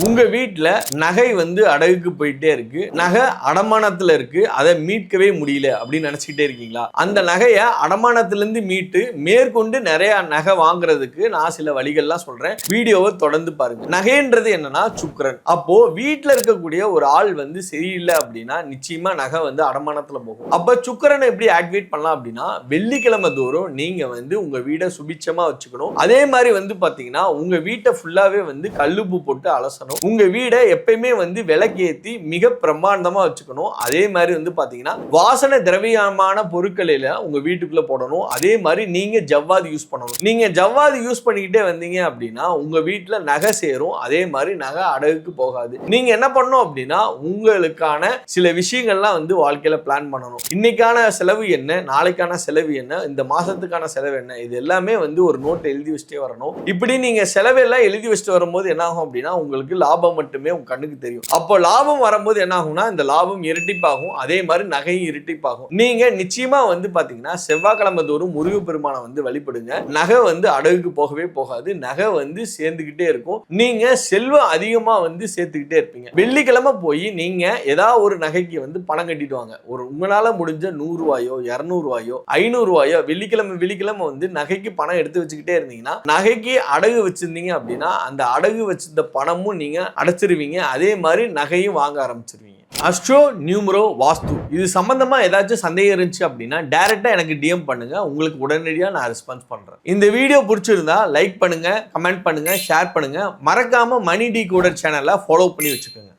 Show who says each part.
Speaker 1: உங்க வீட்டில் நகை வந்து அடகுக்கு போயிட்டே இருக்கு. நகை அடமானத்துல இருக்கு. அதை மீட்கவே முடியல அப்படின்னு நினச்சிக்கிட்டே இருக்கீங்களா? அந்த நகையை அடமானத்திலேருந்து மீட்டு மேற்கொண்டு நிறைய நகை வாங்குறதுக்கு நான் சில வழிகள்லாம் சொல்றேன். வீடியோவை தொடர்ந்து பாருங்க. நகைன்றது என்னன்னா சுக்கிரன். அப்போ வீட்டில் இருக்கக்கூடிய ஒரு ஆள் வந்து சரியில்லை அப்படின்னா நிச்சயமா நகை வந்து அடமானத்துல போகும். அப்ப சுக்கிரனை எப்படி ஆக்டிவேட் பண்ணலாம் அப்படின்னா வெள்ளிக்கிழமை தோறும் நீங்க வந்து உங்க வீடை சுபிச்சமா வச்சுக்கணும். அதே மாதிரி வந்து பாத்தீங்கன்னா உங்க வீட்டை ஃபுல்லாவே வந்து கல்லுப்பு போட்டு அலசணும் உங்க வீடை எப்பயுமே வந்து விளக்கேத்தி மிக பிரம்மாண்டமா வச்சுக்கணும். அதே மாதிரி வந்து பாத்தீங்கன்னா வாசனை திரவியமான பொருட்களில உங்க வீட்டுக்குள்ள போடணும். அதே மாதிரி நீங்க ஜவ்வாது யூஸ் பண்ணணும். நீங்க ஜவ்வாது யூஸ் பண்ணிக்கிட்டே வந்தீங்க அப்படின்னா உங்க வீட்டுல நகை சேரும். அதே மாதிரி நகை அடகுக்கு போகாது. நீங்க என்ன பண்ணணும் அப்படின்னா உங்களுக்கான சில விஷயங்கள்லாம் வந்து வாழ்க்கையில பிளான் பண்ணணும். இன்னைக்கான செலவு என்ன? நாளைக்கான செலவு என்ன? இந்த மாசத்துக்கான செலவு என்ன? இது எல்லாமே வந்து ஒரு நோட் எழுதி வச்சுட்டே வரணும். இப்படி நீங்க செலவெல்லாம் எழுதி வச்சுட்டு வரும்போது என்ன ஆகும் அப்படின்னா உங்களுக்கு லாபம் மட்டுமே உங்க கண்ணுக்கு தெரியும். அப்போ லாபம் வரும்போது என்ன ஆகும்னா இந்த லாபம் இரட்டிப்பாகும். அதே மாதிரி நகையும் இரட்டிப்பாகும். நீங்க நிச்சயமா வந்து பாத்தீங்கன்னா செவ்வாய்க்கிழமை தோறும் முருக பெருமானை வந்து வழிபடுங்க. நகை வந்து அடகுக்கு போகவே போகாது. நகை வந்து சேர்ந்துக்கிட்டே இருக்கும். நீங்க செல்வம் அதிகமா வந்து சேர்த்துக்கிட்டே இருப்பீங்க. வெள்ளிக்கிழமை போய் நீங்க ஏதாவது ஒரு நகைக்கு வந்து பணம் கட்டிட்டு வாங்க. ஒரு உங்களால முடிஞ்ச நூறு ரூபாயோ இருநூறு ரூபாயோ ஐநூறு ரூபாயோ வெள்ளிக்கிழமை வெள்ளிக்கிழமை வந்து நகைக்கு பணம் எடுத்து வச்சுக்கிட்டே இருந்தீங்கன்னா நகைக்கு அடகு வச்சிருந்தீங்க அப்படின்னா அந்த அடகு வச்சிருந்த பணமும் நீங்க அடைச்சிருவீங்க. அதே மாதிரி நகையும் வாங்க ஆரம்பிச்சிருவீங்க. Astro numero vastu. இது சம்பந்தமா ஏதாச்சும் சந்தேகம் இருந்துச்சு அப்படின்னா டைரக்டா எனக்கு டிஎம் பண்ணுங்க. உங்களுக்கு உடனடியாக நான் ரெஸ்பான்ஸ் பண்றேன். இந்த வீடியோ பிடிச்சிருந்தா லைக் பண்ணுங்க கமெண்ட் பண்ணுங்க ஷேர் பண்ணுங்க. மறக்காம மணி டி கூட சேனலை ஃபாலோ பண்ணி வச்சுக்கோங்க.